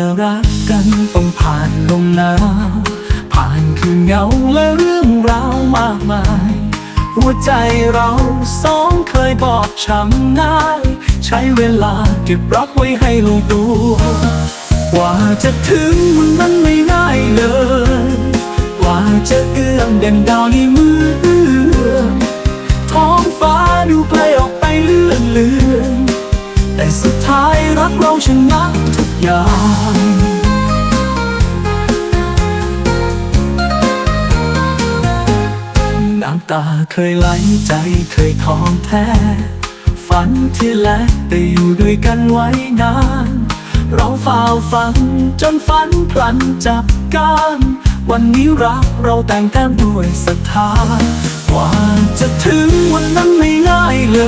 จะรักกันต้องผ่านลมหนาวผ่านคืนเหงาและเรื่องราวมากมาย หัวใจเราสองเคยบอบช้ำง่าย ใช้เวลาเก็บรักไว้ให้ลงตัวกว่าจะถึงวันนั้นไม่ง่ายเลย กว่าจะเอื้อมเด่นดาวในมือเอื้อมท้องฟ้าดูไกลออกไปเลื่อนเลือนแต่สุดท้ายรักเราชนะทุก ยางน้ำตาเคยไหลใจเคยท้องแท้ ฝันที่แลกแต่อยู่ด้วยกันไว้นานเราฝ่าฟันจนฝันพลันจับกันวันนี้รักเราแต่งแต้มด้วยศรัทธากว่าจะถึงวันนั้นไม่ง่ายเล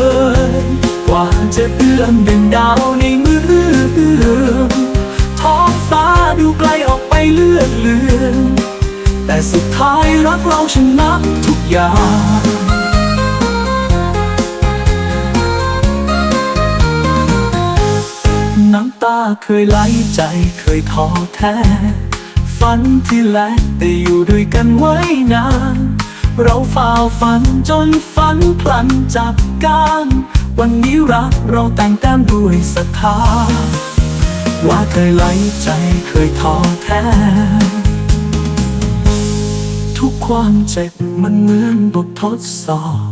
ย กว่าจะเอื้อมเป็นดาวในมือ เลื่อนเลือนแต่สุดท้ายรักเราชนะทุกอย่างน้ำตาเคยไหลใจเคยท้อแท้ ฝันที่แลกแต่อยู่ด้วยกันไว้นาน เราฝ่าฟันจนฝันพลันจับกันวันนี้รักเราแต่งแต้มด้วยศรัทธา ว่าเคยไหลใจเคยท้อแท้ ทุกความเจ็บมันเหมือนบททดสอบ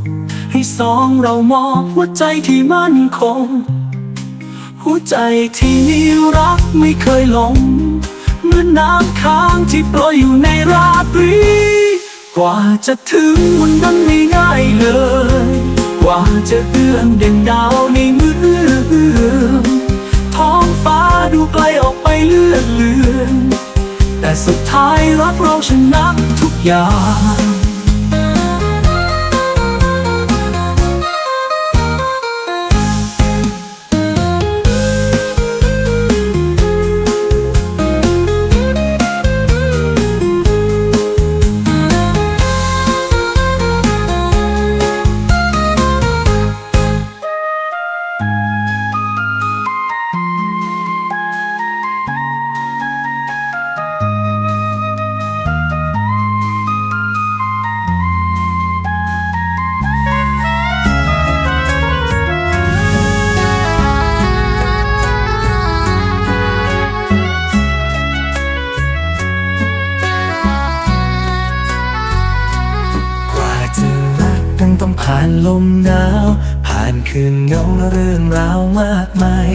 ให้สองเรามอบหัวใจที่มั่นคง หัวใจที่มีรักไม่เคยหลงเหมือนน้ำค้างที่โปรยอยู่ในราตรีกว่าจะถึงวันนั้นไม่ง่ายเลย กว่าจะเอื้อมเด่นดาวในมื ไปเลื่อนเลือน แต่สุดท้ายรักเราชนะทุกอย่างานลมหนาว ผ่านคืนเงาเรื่องราวมากมาย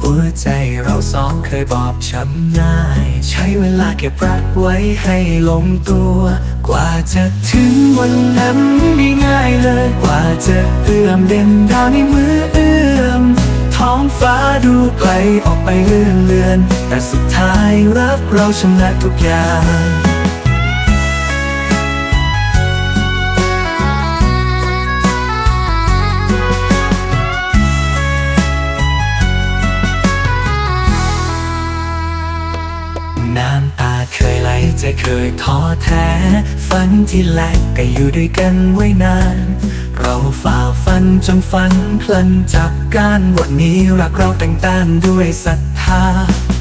หัวใจเราสองเคยบอบช้ำง่าย ใช้เวลาเก็บรักไว้ให้ลงตัว กว่าจะถึงวันนั้นไม่ง่ายเลย กว่าจะเอื้อมเด่นดาวในมือเอื้อมท้องฟ้าดูไกลออกไปเลื่อนเลือน แต่สุดท้ายรักเราชนะทุกอย่าง เคยท้อแท้ ฝันที่แลกก็อยู่ด้วยกันไว้นาน เราฝ่าฟันจนฝันพลันจับกันวันนี้รักเราแต่งต้านด้วยศรัทธา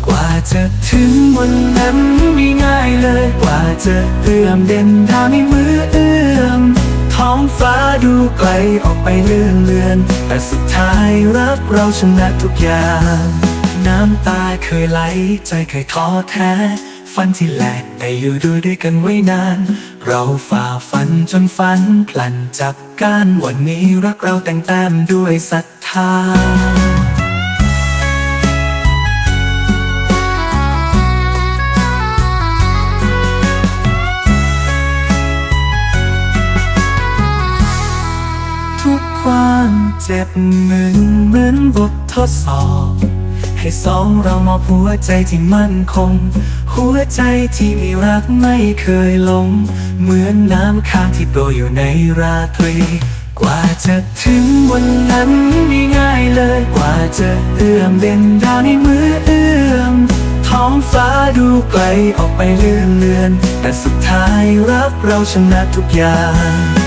กว่าจะถึงวันนั้นไม่ง่ายเลย กว่าจะเอื้อมเด่นดาวในมือเอื้อม ท้องฟ้าดูไกลออกไปเลื่อนเลือน แต่สุดท้ายรักเราชนะทุกอย่าง น้ำตาเคยไหลใจเคยท้อแท้ ฝันที่แหลกแต่อยู่ดูด้วยกันไว้นาน เราฝ่าฟันจนฝันพลันจับกันวันนี้รักเราแต่งแต้มด้วยศรัทธาทุกความเจ็บเหมือนเหมือนบททดสอบ ให้สองเรามอบหัวใจที่มั่นคง หัวใจที่มีรักไม่เคยลง เหมือนน้ำค้างที่โปรยอยู่ในราตรี กว่าจะถึงวันนั้นไม่ง่ายเลย กว่าจะเอื้อมเด่นดาวในมือเอื้อมท้องฟ้าดูไกลออกไปเลื่อนเลือน แต่สุดท้ายรักเราชนะทุกอย่าง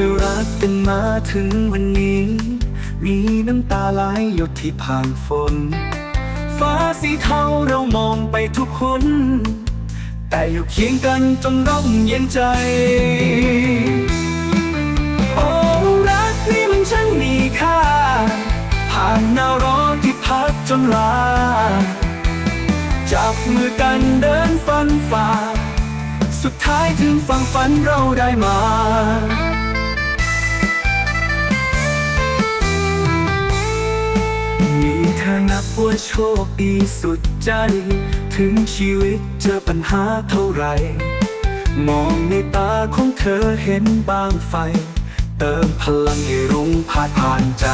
จะรักกันมาถึงวันนี้ มีน้ำตาไหลหยดที่ผ่านฝน ฟ้าสีเทาเรามองไปทุกคน แต่อยู่เคียงกันจนร่มเย็นใจ โอ้รักนี่มันช่างมีค่า ผ่านหนาวร้อนที่พัดจนลา จับมือกันเดินฟันฝ่า สุดท้ายถึงฝั่งฝันเราได้มา ว่าโชคดีสุดใจ ถึงชีวิตเจอปัญหาเท่าไหรมองในตาของเธอเห็นบางไฟ เติมพลังให้รุ้งพาผ่านใจ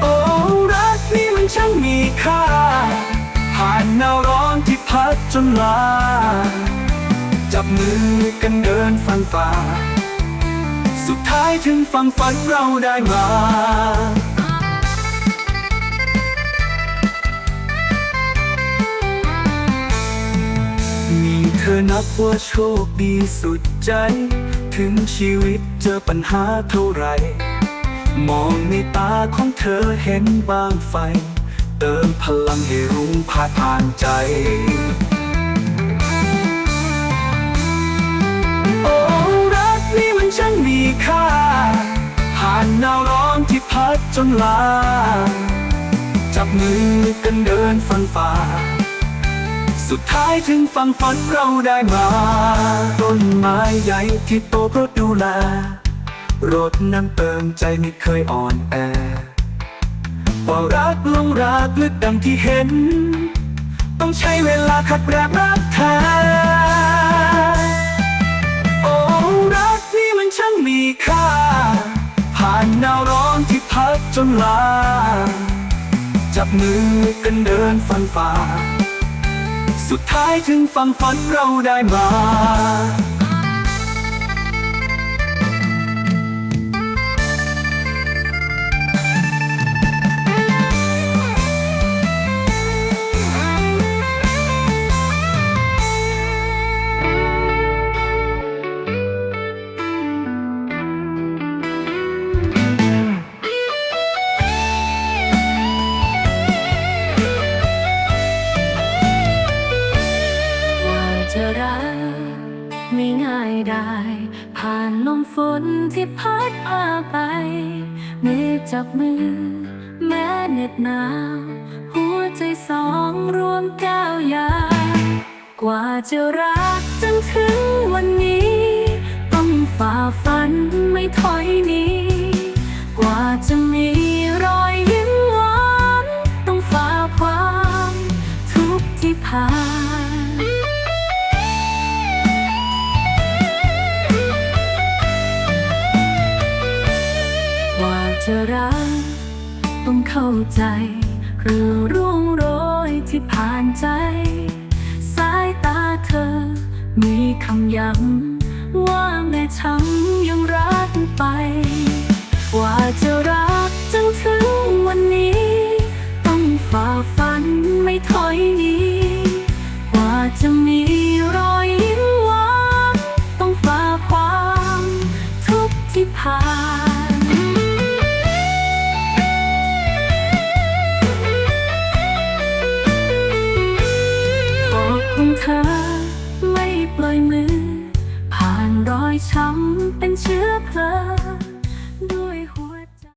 โอ้รักนี่มันช่างมีค่า ผ่านหนาวร้อนที่พัดจนลา จับมือกันเดินฟันฝ่า สุดท้ายถึงฝั่งฝันเราได้มามีเธอนับว่าโชคดีสุดใจ ถึงชีวิตเจอปัญหาเท่าไร มองในตาของเธอเห็นบางไฟ เติมพลังให้รุ้งพาดผ่านใจโอ้รัก นี่มันมีค่า ผ่านหนาวร้อนที่พัดจนลา จับมือกันเดินฟันฝ่า สุดท้ายถึงฝั่งฝันเราได้มา ต้นไม้ใหญ่ที่โตเพราะดูแลรดน้ำเติมใจไม่เคยอ่อนแอว่ารักลงรักลึกดังที่เห็น ต้องใช้เวลาขัดแรกรักแท้ จนลา จับมือกันเดินฟันฝ่า สุดท้ายถึงฝั่งฝันเราได้มาว่า บมือ แม้เหน็ดหนาว หัวใจสองรวมก้าวยากว่าจะรักจนถึงวันนี้ ต้องฝ่าฟันไม่ถอยหนีกว่าจะมีรอยยิ้มหวานต้องฝ่าความทุกข์ที่ผ่าน จะรัก ต้องเข้าใจเรื่องร่วงโรยที่ผ่านใจ สายตาเธอ มีคำย้ำว่าแม่ช้ำยังรักไป ว่าจะรักจนถึงวันนี้ ต้องฝ่าฟันไม่ถอยหนีกว่าจะมีรอยยิ้มหวานต้องฝ่าความทุกข์ที่ผ่าน เธอ ไม่ปล่อยมือ ผ่านรอยช้ำเป็นเชื้อเพลิง